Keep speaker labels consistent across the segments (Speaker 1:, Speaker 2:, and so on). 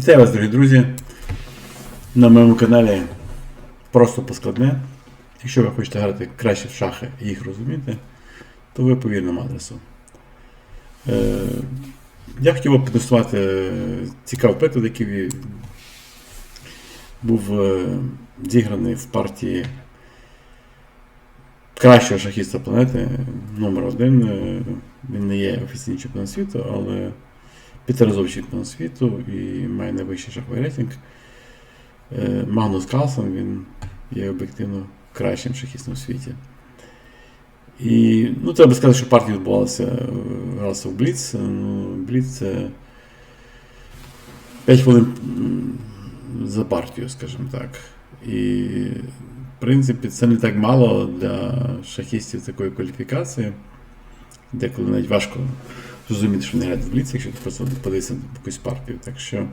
Speaker 1: Вітаю вас, дорогі друзі, на моєму каналі Просто поскладне. Якщо ви хочете грати краще в шахи і їх розуміти, то ви по вірному адресу. Е, я хотів би продемонструвати цікавий приклад, який був е, зіграний в партії кращого шахіста планети номер один. Е, Він не є офіційним чемпіоном світу, але п'ятиразовий чемпіон світу і має найвищий шаховий рейтинг. Е, Магнус Карлсон, він є об'єктивно кращим шахістом у світі. І ну, треба сказати, що партія відбувалася гралася в Бліц. Ну, Бліц це 5 хвилин за партію, скажімо так. І, в принципі, це не так мало для шахістів такої кваліфікації, деколи навіть важко зрозуміти, що вони грають в Бліц, якщо ти просто подивишся на якусь партію. Так що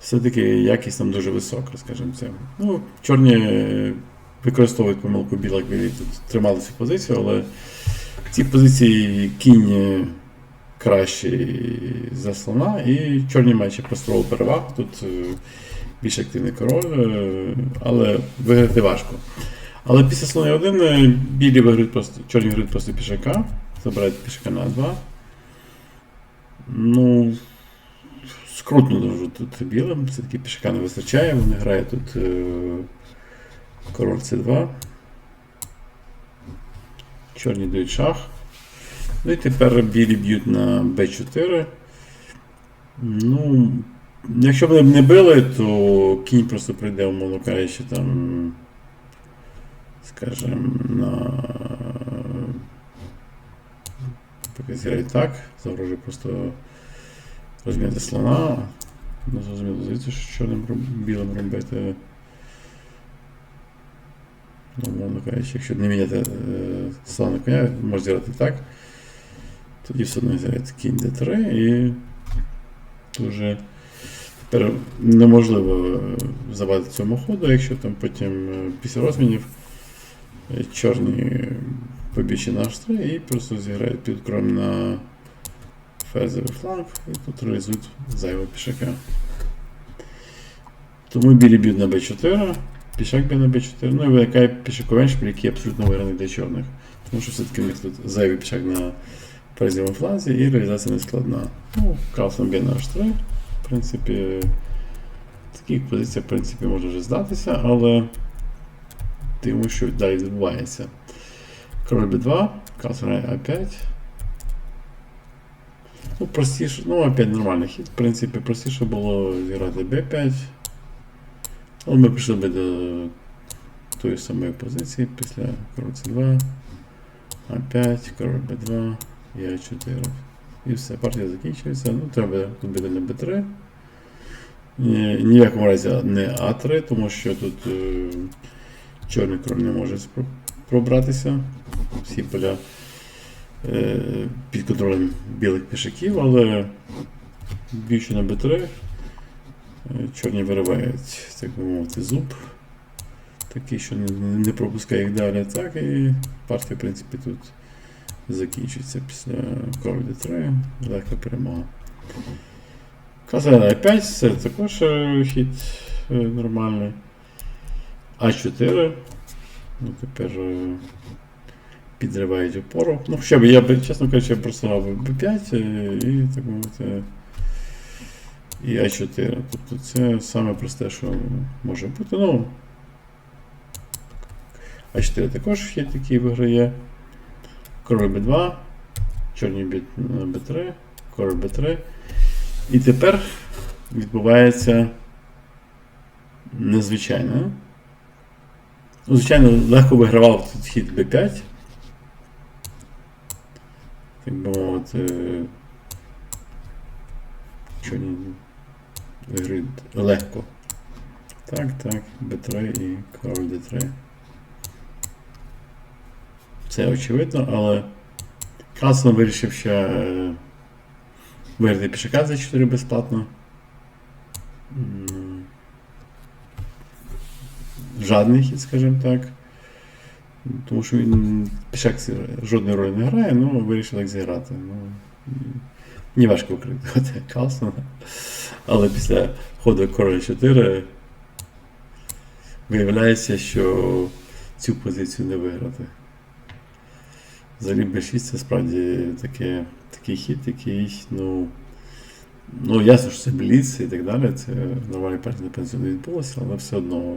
Speaker 1: все-таки якість там дуже висока, скажімо це. Ну, чорні е, використовують помилку білих, білі тут тримали цю позицію, але в цій позиції кінь е, кращий за слона, і чорні ще просторову перевагу. Тут е, більш активний король, але виграти важко. Але після слона 1 е, білі виграють просто, чорні виграють просто пішака, забирають пішака на 2. Ну, скрутно дуже тут білим, все-таки пішака не вистачає, вони грають тут е, король c2. Чорні дають шах. Ну і тепер білі б'ють на b4. Ну, якщо б не били, то кінь просто прийде, умовно кажучи, там, скажімо, на поки зіграє так, загрожує просто розм'яти слона. Не зрозуміло, звідси, що чорним білим робити. Ну, кажучи, якщо не міняти е, слона коня, можна зіграти так. Тоді все одно зіграється кінь d3 і дуже тепер неможливо е, завадити цьому ходу, якщо там потім е, після розмінів чорні побічні на h3 і просто зіграють під кром на ферзовий фланг і тут реалізують зайвого пішака. Тому білі б'ють на b4, пішак б'є на b4, ну і виникає пішаковий який абсолютно виграний для чорних. Тому що все-таки в них тут зайвий пішак на ферзовому фланзі і реалізація не складна. Ну, Карлсон б'є на h3. В принципі, такі позиції в принципі, може вже здатися, але дивимо, що далі відбувається. Король b2, Карлсон грає a5. Ну, простіше, ну, опять нормальний хід. В принципі, простіше було зіграти b5. Але ми прийшли би до тої самої позиції після король c2, a5, король b2 і a4. І все, партія закінчується. Ну, треба тут буде на b3. Ні, ні в якому разі не а3, тому що тут е, чорний король не може пробратися. Всі поля е, під контролем білих пішаків, але більше на b3 е, чорні виривають, так би мовити, зуб. Такий, що не, пропускає їх далі. Так, і партія, в принципі, тут закінчується після король d3, легка перемога. Казали А5, це також е, хід нормальний. А4. Ну, тепер підривають опору. Ну, хоча б я б, чесно кажучи, просував B5 е, і так мовити. І А4. Тобто це саме просте, що може бути. Ну, А4 також хід такий виграє. Король Б2, чорні б'ють на Б3, король Б3. І тепер відбувається незвичайно. Ну, звичайно, легко вигравав тут хід b5. Так би мовити. Чорні виграють легко. Так, так, b3 і король d3. Це очевидно, але Каслон вирішив ще виграти пішака за 4 безплатно. Жадний хід, скажімо так. Тому що він пішак жодної ролі не грає, ну вирішив так зіграти. Ну, Мені важко викрити Карлсона. Але після ходу король 4 виявляється, що цю позицію не виграти. Взагалі B6 це справді таке, такий хід, який, ну. Ну, ясно, що це бліц і так далі. Це нормальні партії на пенсію не відбулося, але все одно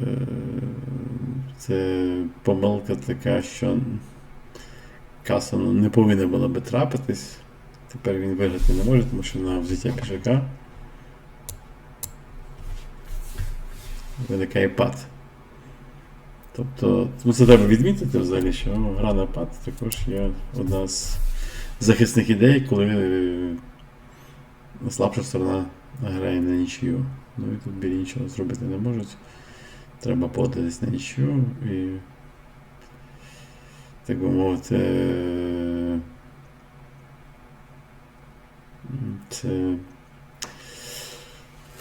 Speaker 1: е, це помилка така, що каса ну, не повинна була би трапитись. Тепер він виграти не може, тому що на взяття пішака виникає пад. Тобто, ну це треба відмітити взагалі, що гра на пад також є одна з захисних ідей, коли е, слабша сторона грає на нічию. Ну і тут білі нічого зробити не можуть. Треба податись на нічию і, так би мовити, це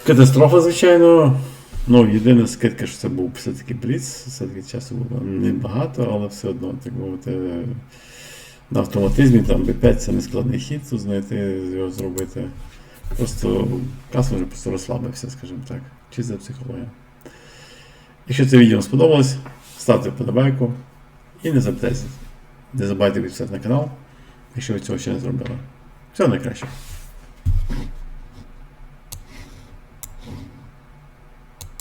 Speaker 1: катастрофа, звичайно. Ну, єдина скидка, що це був все-таки бліц, все-таки часу було небагато, але все одно, так мовити, на автоматизмі там B5 це не складний хід, тут знайти його зробити. Просто каса вже просто розслабився, скажімо так. Чиста психологія. Якщо це відео сподобалось, ставте вподобайку і не забудьте. Не забувайте підписатися на канал, якщо ви цього ще не зробили. Всього найкращого.